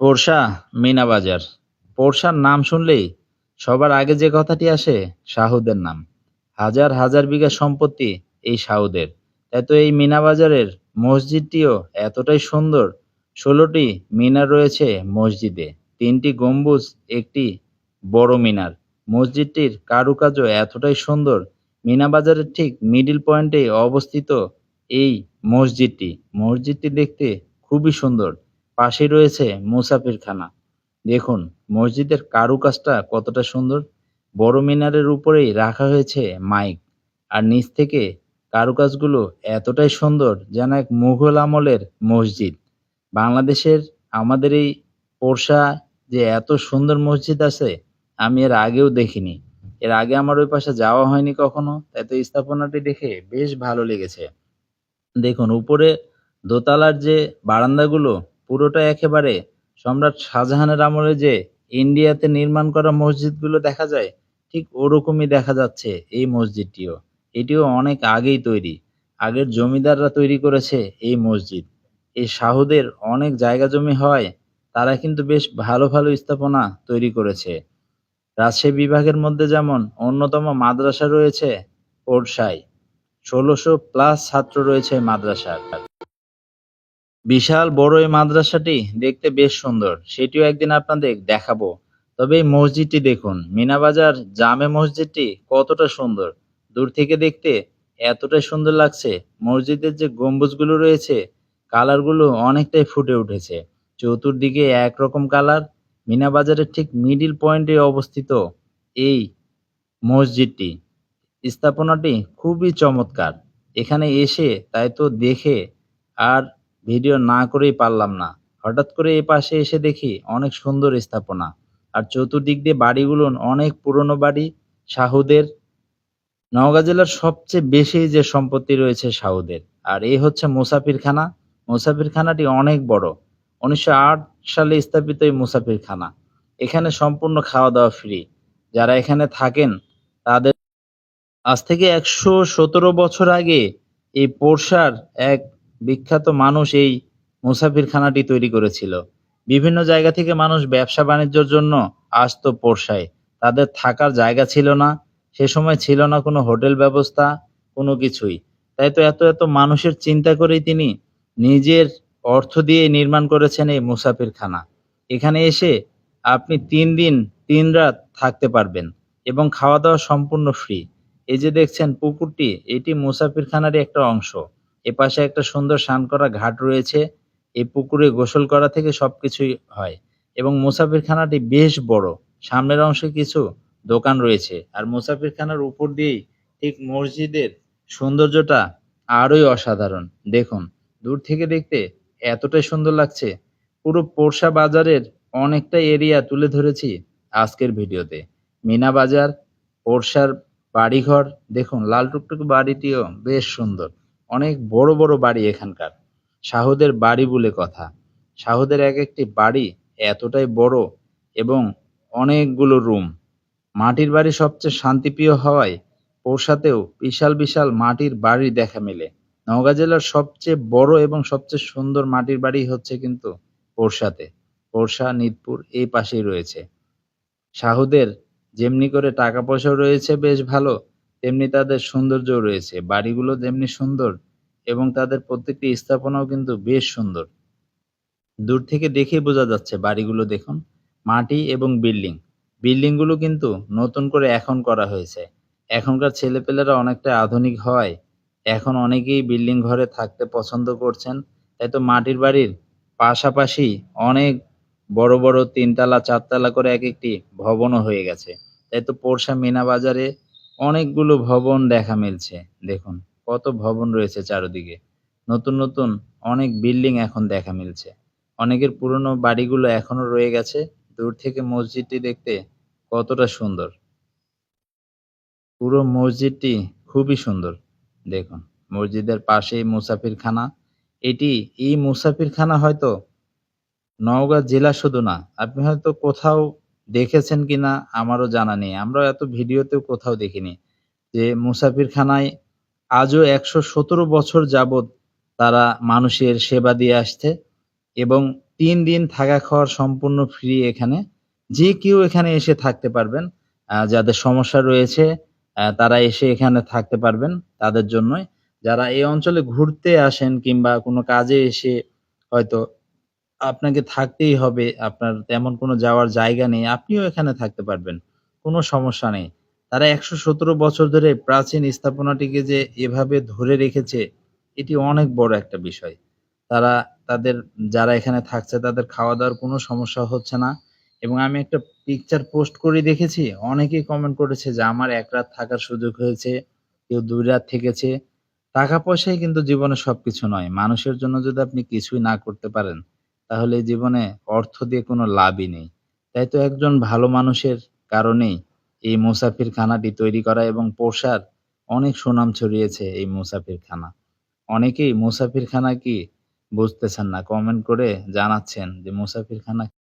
পোরশা মিনা বাজার পোরশার নাম শুনলেই সবার আগে যে কথাটি আসে শাহুদের নাম। হাজার হাজার বিঘা সম্পত্তি এই শাহুদের তাই তো এই মিনা বাজারের মসজিদটিও এতটাই সুন্দর, ষোলোটি মিনার রয়েছে মসজিদে। তিনটি গম্বুজ, একটি বড় মিনার। মসজিদটির কারুকাজও এতটাই সুন্দর মিনা বাজারের ঠিক মিডিল পয়েন্টে অবস্থিত এই মসজিদটি। মসজিদটি দেখতে খুবই সুন্দর। পাশে রয়েছে মুসাফিরখানা দেখুন, মসজিদের কারুকাজটা কতটা সুন্দর। বড় মিনারের উপরেই রাখা হয়েছে মাইক। আর নিচ থেকে কারুকাজগুলো এতটাই সুন্দর যেন এক মুঘল আমলের মসজিদ। বাংলাদেশের আমাদের এই পোরশা যে এত সুন্দর মসজিদ আছে, আমি এর আগেও দেখিনি। এর আগে আমার ওই পাশে যাওয়া হয়নি কখনো, তাই তো স্থাপনাটি দেখে বেশ ভালো লেগেছে। দেখুন, উপরে দোতলার যে বারান্দাগুলো পুরোটা একেবারে। সম্রাট শাহজাহানের আমলে যে ইন্ডিয়াতে নির্মাণ করা মসজিদগুলো দেখা যায়, ঠিক ওরকমই দেখা যাচ্ছে এই মসজিদটিও। এটিও অনেক আগেই তৈরি। আগের জমিদাররা তৈরি করেছে এই মসজিদ। এই শাহুদের অনেক জায়গা জমি হয়, তারা কিন্তু বেশ ভালো ভালো স্থাপনা তৈরি করেছে। রাজশাহী বিভাগের মধ্যে যেমন অন্যতম মাদ্রাসা রয়েছে পোরশায় ষোলোশো প্লাস ছাত্র রয়েছে মাদ্রাসার। বিশাল বড় এই মাদ্রাসাটি দেখতে বেশ সুন্দর। সেটিও একদিন আপনাদের দেখাবো। তবে এই মসজিদটি দেখুন মিনাবাজার জামে মসজিদটি কতটা সুন্দর। দূর থেকে দেখতে এতটাই সুন্দর লাগছে। মসজিদের যে গম্বুজগুলো রয়েছে, কালারগুলো অনেকটাই ফুটে উঠেছে। চতুর্দিকে একরকম কালার। মিনাবাজারের ঠিক মিডিল পয়েন্টে অবস্থিত এই মসজিদটি। স্থাপনাটি খুবই চমৎকার। এখানে এসে তাই তো দেখে আর ভিডিও না করেই পারলাম না। হঠাৎ করে এ পাশে এসে দেখি অনেক সুন্দর স্থাপনা। আর চতুর্দিক দিয়ে বাড়িগুলো অনেক পুরনো বাড়ি। শাহুদের নওগাঁ জেলার সবচেয়ে বেশি যে সম্পত্তি রয়েছে শাহুদের আর এই হচ্ছে মুসাফিরখানা। মুসাফিরখানাটি অনেক বড়। উনিশশো আট সালে স্থাপিত এই মুসাফিরখানা। এখানে সম্পূর্ণ খাওয়া দাওয়া ফ্রি যারা এখানে থাকেন, তাদের আজ থেকে একশো সতেরো বছর আগে এই পোরশার এক বিখ্যাত মানুষ এই মুসাফিরখানাটি তৈরি করেছিল। বিভিন্ন জায়গা থেকে মানুষ ব্যবসা বাণিজ্যর জন্য আসতো পোরশায়। তাদের থাকার জায়গা ছিল না, সে সময় ছিল না কোনো হোটেল ব্যবস্থা, কোনো কিছুই। তাই তো এত এত মানুষের চিন্তা করেই তিনি নিজের অর্থ দিয়ে নির্মাণ করেছেন এই মুসাফিরখানা। এখানে এসে আপনি তিন দিন, তিন রাত থাকতে পারবেন এবং খাওয়া দাওয়া সম্পূর্ণ ফ্রি এই যে দেখছেন পুকুরটি, এটি মুসাফিরখানারই একটা অংশ। এপাশে একটা সুন্দর স্নান করা ঘাট রয়েছে। এই পুকুরে গোসল করা থেকে সবকিছুই হয় এবং মুসাফিরখানাটি বেশ বড়। সামনের অংশে কিছু দোকান রয়েছে আর মুসাফিরখানার উপর দিয়েই ঠিক মসজিদের সৌন্দর্যটা আরোই অসাধারণ। দেখুন, দূর থেকে দেখতে এতটাই সুন্দর লাগছে। পুরো পোরশা বাজারের অনেকটা এরিয়া তুলে ধরেছি আজকের ভিডিওতে। মিনা বাজার, পোরশার বাড়িঘর, দেখুন, লাল টুকটুক বাড়িটিও বেশ সুন্দর। অনেক বড় বড় বাড়ি এখানকার। শাহুদের বাড়ি বলে কথা। শাহুদের এক একটি বাড়ি এতটাই বড় এবং অনেকগুলো রুম। মাটির বাড়ি সবচেয়ে শান্তিপ্রিয় হওয়ায় পোরশাতেও বিশাল বিশাল মাটির বাড়ি দেখা মেলে। নওগাঁ জেলার সবচেয়ে বড় এবং সবচেয়ে সুন্দর মাটির বাড়ি হচ্ছে কিন্তু পোরশাতে পোরশা নিদপুর এই পাশেই রয়েছে। শাহুদের যেমনি করে টাকা পয়সাও রয়েছে বেশ ভালো তেমনি তাদের সৌন্দর্যও রয়েছে। বাড়িগুলো যেমনি সুন্দর এবং তাদের প্রত্যেকটি স্থাপনাও কিন্তু বেশ সুন্দর। দূর থেকে দেখে বোঝা যাচ্ছে বাড়িগুলো দেখুন, মাটি এবং বিল্ডিং। বিল্ডিংগুলো কিন্তু নতুন করে এখন করা হয়েছে। এখনকার ছেলেপেলেরা অনেকটা আধুনিক হওয়ায় এখন অনেকেই বিল্ডিং ঘরে থাকতে পছন্দ করছেন, তাই তো মাটির বাড়ির পাশাপাশি অনেক বড় বড় তিনতলা, চারতলা করে এক একটি ভবনও হয়ে গেছে। তাই তো পোরশা মিনা বাজারে অনেকগুলো ভবন দেখা মিলছে। দেখুন, কত ভবন রয়েছে চারদিকে। নতুন নতুন অনেক বিল্ডিং এখন দেখা মিলছে। অনেকের পুরনো বাড়িগুলো এখনও রয়ে গেছে। দূর থেকে মসজিদটি দেখতে কতটা সুন্দর। পুরো মসজিদটি খুবই সুন্দর। দেখুন, মসজিদের পাশেই মুসাফিরখানা। এটি এই মুসাফিরখানা হয়তো নওগাঁ জেলা শুধু না, আপনি হয়তো কোথাও দেখেছেন কিনা আমারও জানা নেই। আমরা এত ভিডিওতেও কোথাও দেখিনি যে মুসাফিরখানায় আজও একশো সতেরো বছর যাবৎ তারা মানুষের সেবা দিয়ে আসছে এবং তিন দিন থাকা খাওয়ার সম্পূর্ণ ফ্রি এখানে। যে কেউ এখানে এসে থাকতে পারবেন যাদের সমস্যা রয়েছে তারা এসে এখানে থাকতে পারবেন তাদের জন্যই। যারা এই অঞ্চলে ঘুরতে আসেন কিংবা কোনো কাজে এসে হয়তো আপনাকে থাকতেই হবে, আপনার তেমন কোনো যাওয়ার জায়গা নেই, আপনিও এখানে থাকতে পারবেন, কোনো সমস্যা নেই। তারা একশো সতেরো বছর ধরে প্রাচীন স্থাপনাটিকে যে এভাবে ধরে রেখেছে, এটি অনেক বড় একটা বিষয়। তারা, তাদের, যারা এখানে থাকছে, তাদের খাওয়া দাওয়ার কোনো সমস্যা হচ্ছে না। এবং আমি একটা পিকচার পোস্ট করে দেখেছি, অনেকেই কমেন্ট করেছে যে, আমার এক রাত থাকার সুযোগ হয়েছে, কেউ দুই রাত থেকেছে। টাকা পয়সাই কিন্তু জীবনে সবকিছু নয়, মানুষের জন্য যদি আপনি কিছুই না করতে পারেন তাহলে জীবনে অর্থ দিয়ে কোনো লাভই নেই। তাই তো একজন ভালো মানুষের কারণেই এই মুসাফির খানাটি তৈরি করা এবং পোষার অনেক সুনাম ছড়িয়েছে এই মুসাফির খানা অনেকেই মুসাফির খানা কি বুঝতেছেন না কমেন্ট করে জানাচ্ছেন যে মুসাফির খানা